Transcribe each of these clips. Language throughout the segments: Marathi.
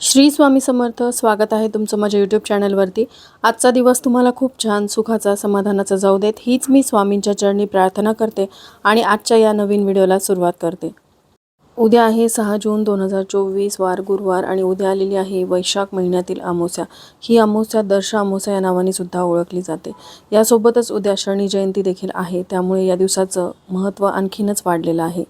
श्री स्वामी समर्थ स्वागत आहे तुमचं माझ्या यूट्यूब चॅनलवरती आजचा दिवस तुम्हाला खूप छान सुखाचा समाधानाचा जाऊ देत. हीच मी स्वामींच्या चरणी प्रार्थना करते आणि आजच्या या नवीन व्हिडिओला सुरुवात करते. उद्या आहे सहा जून दोन हजार चोवीस वार गुरुवार आणि उद्या आलेली आहे वैशाख महिन्यातील अमोस्या ही अमोस्या दर्श अमोस्या या नावाने सुद्धा ओळखली जाते. यासोबतच उद्या शनी जयंती देखील आहे त्यामुळे या दिवसाचं महत्त्व आणखीनच वाढलेलं आहे.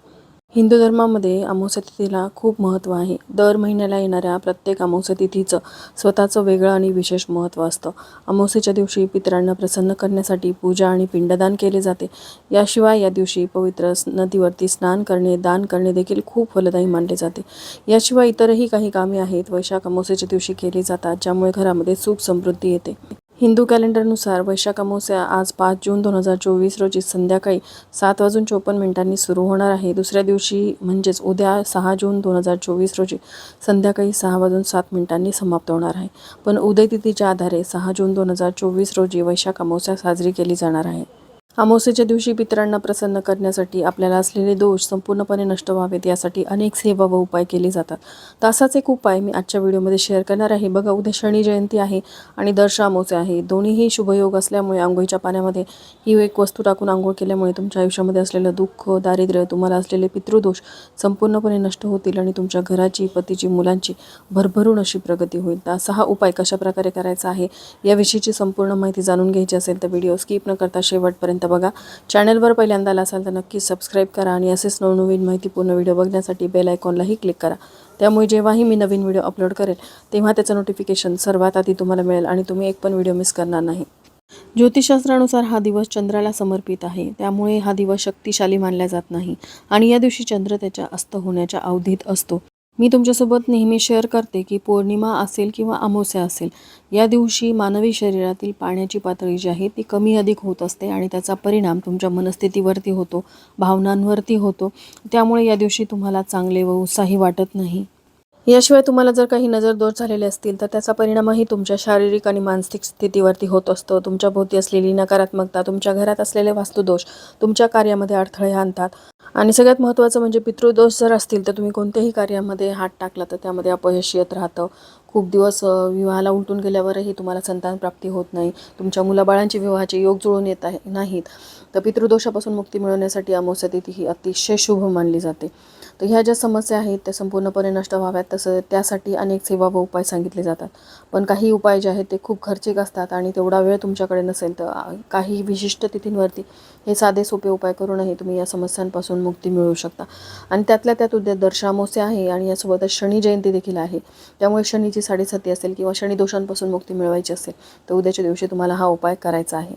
हिंदू धर्मामध्ये अमावस्या तिथीला खूप महत्त्व आहे. दर महिन्याला येणाऱ्या प्रत्येक अमावस्या तिथीचं स्वतःचं वेगळं आणि विशेष महत्त्व असतं. अमावस्येच्या दिवशी पितरांना प्रसन्न करण्यासाठी पूजा आणि पिंडदान केले जाते. याशिवाय या दिवशी पवित्र नदीवरती स्नान करणे दान करणे देखील खूप फलदायी मानले जाते. याशिवाय इतरही काही कामे आहेत. वैशाख अमावस्येच्या दिवशी केली जातात ज्यामुळे घरामध्ये सुख समृद्धी येते. हिंदू कॅलेंडरनुसार वैशाख अमावस्या आज पाच जून दोन हजार चोवीस रोजी संध्याकाळी सात वाजून चोपन्न मिनिटांनी सुरू होणार आहे. दुसऱ्या दिवशी म्हणजेच उद्या सहा जून दोन हजार चोवीस रोजी संध्याकाळी सहा वाजून सात मिनिटांनी समाप्त होणार आहे. पण उदयतिथीच्या आधारे सहा जून दोन हजार चोवीस रोजी वैशाख अमावस्या साजरी केली जाणार आहे. अमावस्येच्या दिवशी पितरांना प्रसन्न करण्यासाठी आपल्याला असलेले दोष संपूर्णपणे नष्ट व्हावेत यासाठी अनेक सेवा व उपाय केले जातात. तसाच एक उपाय मी आजच्या व्हिडिओमध्ये शेअर करणार आहे. बघा उद्या शनी जयंती आहे आणि दर्श अमावस्या आहे. दोन्हीही शुभयोग असल्यामुळे आंघोळीच्या पाण्यामध्ये ही एक वस्तू टाकून आंघोळ केल्यामुळे तुमच्या आयुष्यामध्ये असलेलं दुःख दारिद्र्य तुम्हाला असलेले पितृदोष संपूर्णपणे नष्ट होतील आणि तुमच्या घराची पतीची मुलांची भरभरून अशी प्रगती होईल. तर असा हा उपाय कशाप्रकारे करायचा आहे याविषयीची संपूर्ण माहिती जाणून घ्यायची असेल तर व्हिडिओ स्किप न करता शेवटपर्यंत बघा चॅनलवर पहिल्यांदा आला असाल तर नक्की सबस्क्राईब करा आणि असेच नवनवीन माहितीपूर्ण व्हिडिओ बघण्यासाठी बेल आयकॉनलाही क्लिक करा. त्यामुळे जेव्हाही मी नवीन व्हिडिओ अपलोड करेल तेव्हा त्याचं नोटिफिकेशन सर्वात आधी तुम्हाला मिळेल आणि तुम्ही एक पण व्हिडिओ मिस करणार नाही. ज्योतिषशास्त्रानुसार हा दिवस चंद्राला समर्पित आहे. त्यामुळे हा दिवस शक्तिशाली मानला जात नाही आणि या दिवशी चंद्र त्याच्या अस्त होण्याच्या अवधीत असतो. मी तुमच्यासोबत नेहमी शेअर करते की पौर्णिमा असेल किंवा अमावस्या असेल या दिवशी मानवी शरीरातील पाण्याची पातळी जी आहे ती कमी अधिक होत असते आणि त्याचा परिणाम तुमच्या मनस्थितीवरती होतो भावनांवरती होतो. त्यामुळे या दिवशी तुम्हाला चांगले व उत्साही वाटत नाही. याशिवाय तुम्हाला जर काही नजर दोष झालेले असतील तर त्याचा परिणामही तुमच्या शारीरिक आणि मानसिक स्थितीवरती होत असतो. तुमच्या भोवती असलेली नकारात्मकता तुमच्या घरात असलेले वास्तुदोष तुमच्या कार्यामध्ये अडथळे आणतात. आणि सगळ्यात महत्त्वाचं म्हणजे पितृदोष जर असतील तर तुम्ही कोणत्याही कार्यामध्ये हात टाकला तर त्यामध्ये अपयश येत राहतं. खूप दिवस विवाहाला उलटून गेल्यावरही तुम्हाला संतान प्राप्ती होत नाही. तुमच्या मुलाबाळांचे विवाहाचे योग जुळून येत आहे नाहीत. तर पितृदोषापासून मुक्ती मिळवण्यासाठी अमावस्या तिथी ही अतिशय शुभ मानली जाते. तर ह्या ज्या समस्या आहेत त्या संपूर्णपणे नष्ट व्हाव्यात तसं त्यासाठी अनेक सेवा व उपाय सांगितले जातात. पण काही उपाय जे आहेत ते खूप खर्चिक असतात आणि तेवढा वेळ तुमच्याकडे नसेल तर काही विशिष्ट तिथींवरती हे साधे सोपे उपाय करूनही तुम्ही या समस्यांपासून मुक्ती मिळवू शकता. आणि त्यातल्या त्यात उद्या दर्शामोसे आहे आणि यासोबतच शनी जयंती देखील आहे. त्यामुळे शनीची साडेसाती असेल किंवा शनी दोषांपासून मुक्ती मिळवायची असेल तर उद्याच्या दिवशी तुम्हाला हा उपाय करायचा आहे.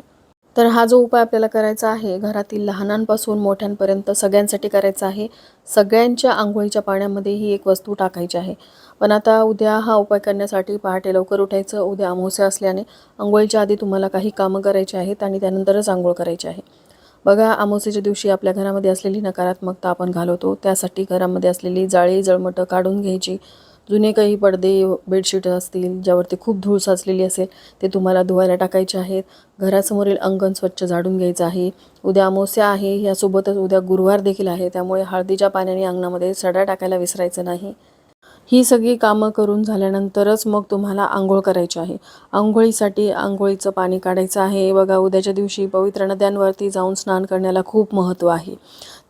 तर हा जो उपाय आपल्याला करायचा आहे घरातील लहानांपासून मोठ्यांपर्यंत सगळ्यांसाठी करायचा आहे. सगळ्यांच्या आंघोळीच्या पाण्यामध्ये ही एक वस्तू टाकायची आहे. पण आता उद्या हा उपाय करण्यासाठी पहाटे लवकर उठायचं उद्या अमावस्या असल्याने आंघोळीच्या आधी तुम्हाला काही कामं करायची आहेत आणि त्यानंतरच आंघोळ करायची आहे. बघा अमावस्येच्या दिवशी आपल्या घरामध्ये असलेली नकारात्मकता आपण घालवतो त्यासाठी घरामध्ये असलेली जाळी जळमटं काढून घ्यायची. जुने काही पडदे बेडशीट असतील ज्यावरती खूप धूळ साचलेली असेल ते तुम्हाला धुवायला टाकायचे आहेत. घरासमोरील अंगण स्वच्छ झाडून घ्यायचं आहे. उद्या अमावस्या आहे यासोबतच उद्या गुरुवार देखील आहे त्यामुळे हळदीच्या पाण्याने अंगणामध्ये सडा टाकायला विसरायचं नाही. ही सगळी कामं करून झाल्यानंतरच मग तुम्हाला आंघोळ करायची आहे. आंघोळीसाठी आंघोळीचं पाणी काढायचं आहे. बघा उद्याच्या दिवशी पवित्र नद्यांवरती जाऊन स्नान करण्याला खूप महत्त्व आहे.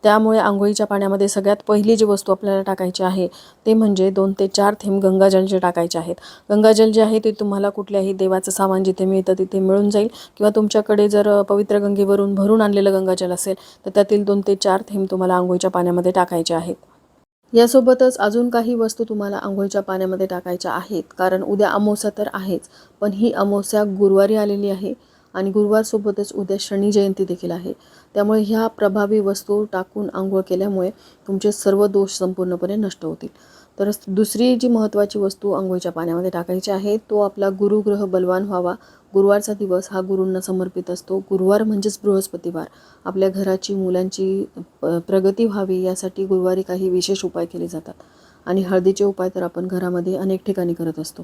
त्यामुळे आंघोळीच्या पाण्यामध्ये सगळ्यात पहिली जी वस्तू आपल्याला टाकायची आहे ते म्हणजे दोन ते चार थेंब गंगाजल जे टाकायचे आहेत. गंगाजल जे आहे ते तुम्हाला कुठल्याही देवाचं सामान जिथे मिळतं तिथे मिळून जाईल. किंवा तुमच्याकडे जर पवित्र गंगेवरून भरून आणलेलं गंगाजल असेल तर त्यातील दोन ते चार थेंब तुम्हाला आंघोळीच्या पाण्यामध्ये टाकायचे आहेत. यासोबतच अजून काही वस्तू तुम्हाला आंघोळीच्या पाण्यामध्ये टाकायच्या आहेत कारण उद्या अमावस्या तर आहेच. पण ही अमावस्या गुरुवारी आलेली आहे. आणि गुरुवारसोबतच उद्या शनी जयंती देखील आहे. त्यामुळे ह्या प्रभावी वस्तू टाकून आंघोळ केल्यामुळे तुमचे सर्व दोष संपूर्णपणे नष्ट होतील. तर दुसरी जी महत्त्वाची वस्तू आंघोळीच्या पाण्यामध्ये टाकायची आहे तो आपला गुरुग्रह बलवान व्हावा. गुरुवारचा दिवस हा गुरूंना समर्पित असतो. गुरुवार म्हणजेच बृहस्पतिवार. आपल्या घराची मुलांची प- प्रगती व्हावी यासाठी गुरुवारी काही विशेष उपाय केले जातात. आणि हळदीचे उपाय तर आपण घरामध्ये अनेक ठिकाणी करत असतो.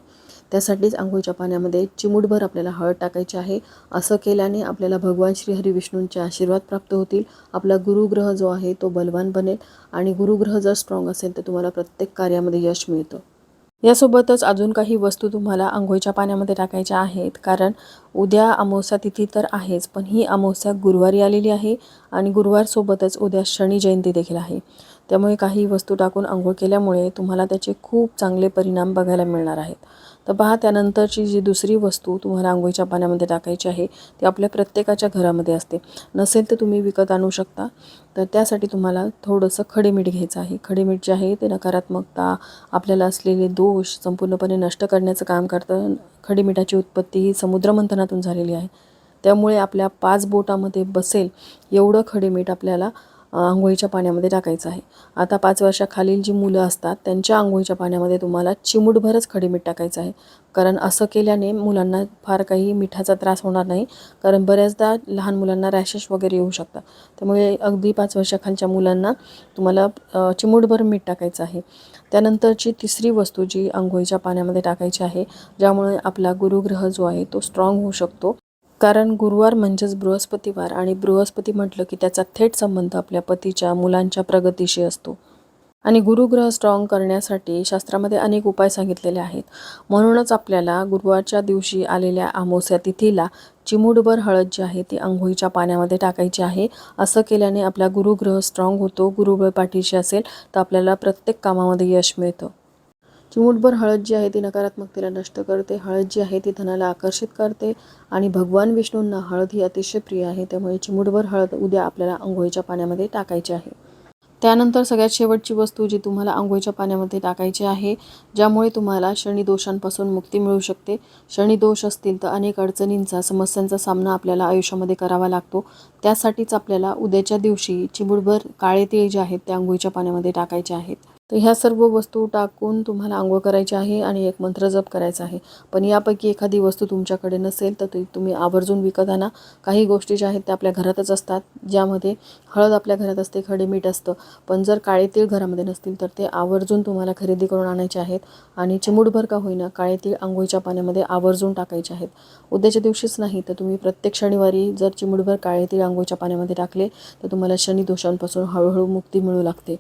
त्यासाठीच आंघोळीच्या पाण्यामध्ये चिमूटभर आपल्याला हळद टाकायची आहे. असं केल्याने आपल्याला भगवान श्रीहरी विष्णूंचे आशीर्वाद प्राप्त होतील. आपला गुरुग्रह जो आहे तो बलवान बनेल आणि गुरुग्रह जर स्ट्रॉंग असेल तर तुम्हाला प्रत्येक कार्यामध्ये यश मिळतं. यासोबतच अजून काही वस्तू तुम्हाला आंघोळीच्या पाण्यामध्ये टाकायच्या आहेत. कारण उद्या अमावस्या तिथी तर आहेच पण ही अमावस्या गुरुवारी आलेली आहे आणि गुरुवारसोबतच उद्या शनी जयंती देखील आहे. त्यामुळे काही वस्तू टाकून आंघोळ केल्यामुळे तुम्हाला त्याचे खूप चांगले परिणाम बघायला मिळणार आहेत. तर पहा त्यानंतरची जी दुसरी वस्तू तुम्हाला आंघोळीच्या पाण्यामध्ये टाकायची आहे ती आपल्या प्रत्येकाच्या घरामध्ये असते. नसेल तर तुम्ही विकत आणू शकता. तर त्यासाठी तुम्हाला थोडंसं खडे मीठ घ्यायचं आहे. खडेमीठ जे आहे ते नकारात्मकता आपल्याला असलेले दोष संपूर्णपणे नष्ट करण्याचं काम करतं. खडीमिठाची उत्पत्ती ही समुद्रमंथनातून झालेली आहे. त्यामुळे आपल्या पाच बोटामध्ये बसेल एवढं खडेमीठ आपल्याला आंघोळीच्या पाण्यामध्ये टाकायचं आहे. आता पाच वर्षाखालील जी मुलं असतात त्यांच्या आंघोळीच्या पाण्यामध्ये तुम्हाला चिमूटभरच खडे मीठ टाकायचं आहे. कारण असं केल्याने मुलांना फार काही मिठाचा त्रास होणार नाही. कारण बऱ्याचदा लहान मुलांना रॅशेस वगैरे येऊ शकतात. त्यामुळे अगदी पाच वर्षाखालच्या मुलांना तुम्हाला चिमूटभर मीठ टाकायचं आहे. त्यानंतरची तिसरी वस्तू जी आंघोळीच्या पाण्यामध्ये टाकायची आहे ज्यामुळे आपला गुरुग्रह जो आहे तो स्ट्रॉंग होऊ शकतो. कारण गुरुवार म्हणजेच बृहस्पतिवार आणि बृहस्पती म्हटलं की त्याचा थेट संबंध आपल्या पतीच्या मुलांच्या प्रगतीशी असतो. आणि गुरुग्रह स्ट्रॉंग करण्यासाठी शास्त्रामध्ये अनेक उपाय सांगितलेले आहेत. म्हणूनच आपल्याला गुरुवारच्या दिवशी आलेल्या अमावस्या तिथीला चिमूडभर हळद जी आहे ती आंघोळीच्या पाण्यामध्ये टाकायची आहे. असं केल्याने आपला गुरुग्रह स्ट्रॉंग होतो गुरुबळ पाठीशी असेल तर आपल्याला प्रत्येक कामामध्ये यश मिळतं. चिमूटभर हळद जी आहे ती नकारात्मकतेला नष्ट करते. हळद जी आहे ती धनाला आकर्षित करते आणि भगवान विष्णूंना हळद ही अतिशय प्रिय आहे. त्यामुळे चिमूटभर हळद उद्या आपल्याला आंघोळीच्या पाण्यामध्ये टाकायची आहे. त्यानंतर सगळ्यात शेवटची वस्तू जी तुम्हाला आंघोळीच्या पाण्यामध्ये टाकायची आहे ज्यामुळे तुम्हाला शनिदोषांपासून मुक्ती मिळू शकते. शनिदोष असतील तर अनेक अडचणींचा समस्यांचा सामना आपल्याला आयुष्यामध्ये करावा लागतो. त्यासाठीच आपल्याला उद्याच्या दिवशी चिमुटभर काळे तेल जे आहेत ते आंघोळीच्या पाण्यामध्ये टाकायचे आहेत. तर ह्या सर्व वस्तू टाकून तुम्हाला आंघोळ करायची आहे आणि एक मंत्र जप करायचा आहे. पण यापैकी एखादी वस्तू तुमच्याकडे नसेल तर ती तुम्ही आवर्जून विकत आणा. काही गोष्टी ज्या आहेत त्या आपल्या घरातच असतात ज्यामध्ये हळद आपल्या घरात असते खडे मीठ असतं. पण जर काळे तीळ घरामध्ये नसतील तर ते आवर्जून तुम्हाला खरेदी करून आणायचे आहेत आणि चिमूटभर का होईना काळे तीळ आंघोळीच्या पाण्यामध्ये आवर्जून टाकायचे आहेत. उद्याच्या दिवशीच नाही तर तुम्ही प्रत्येक शनिवारी जर चिमूटभर काळे तीळ आंघोळीच्या पाण्यामध्ये टाकले तर तुम्हाला शनी दोषांपासून हळूहळू मुक्ती मिळू लागते.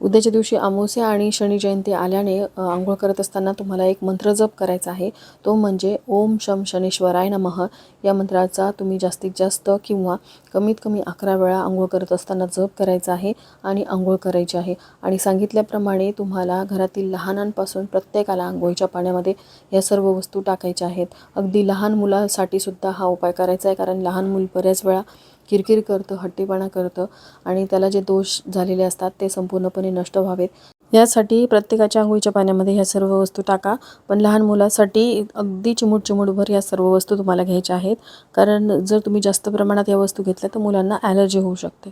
उद्याच्या दिवशी अमावस्या आणि शनी जयंती आल्याने आंघोळ करत असताना तुम्हाला एक मंत्र जप करायचा आहे. तो म्हणजे ओम शम शनेश्वराय नमः. या मंत्राचा तुम्ही जास्तीत जास्त किंवा कमीत कमी अकरा वेळा आंघोळ करत असताना जप करायचा आहे आणि आंघोळ करायची आहे. आणि सांगितल्याप्रमाणे तुम्हाला घरातील लहानांपासून प्रत्येकाला आंघोळीच्या पाण्यामध्ये या सर्व वस्तू टाकायच्या आहेत. अगदी लहान मुलासाठी सुद्धा हा उपाय करायचा आहे कारण लहान मूल बऱ्याच वेळा किरकिर करतं हट्टीपणा करतं आणि त्याला जे दोष झालेले असतात ते संपूर्णपणे नष्ट व्हावेत. यासाठी प्रत्येकाच्या आंघोळीच्या पाण्यामध्ये ह्या सर्व वस्तू टाका. पण लहान मुलासाठी अगदी चिमूट चिमूटभर या सर्व वस्तू तुम्हाला घ्यायच्या आहेत. कारण जर तुम्ही जास्त प्रमाणात या वस्तू घेतल्या तर मुलांना ॲलर्जी होऊ शकते.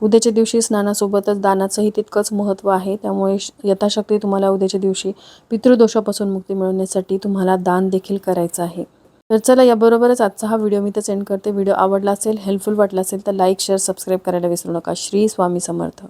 उद्याच्या दिवशी स्नानासोबतच दानाचंही तितकंच महत्त्व आहे. त्यामुळे यथाशक्ती तुम्हाला उद्याच्या दिवशी पितृदोषापासून मुक्ती मिळवण्यासाठी तुम्हाला दान देखील करायचं आहे. तर चला याबरोबरच आजचा हा व्हिडिओ मी तर सेंड करते. व्हिडिओ आवडला असेल हेल्पफुल वाटला असेल तर लाईक शेअर सबस्क्राईब करायला विसरू नका. श्री स्वामी समर्थ.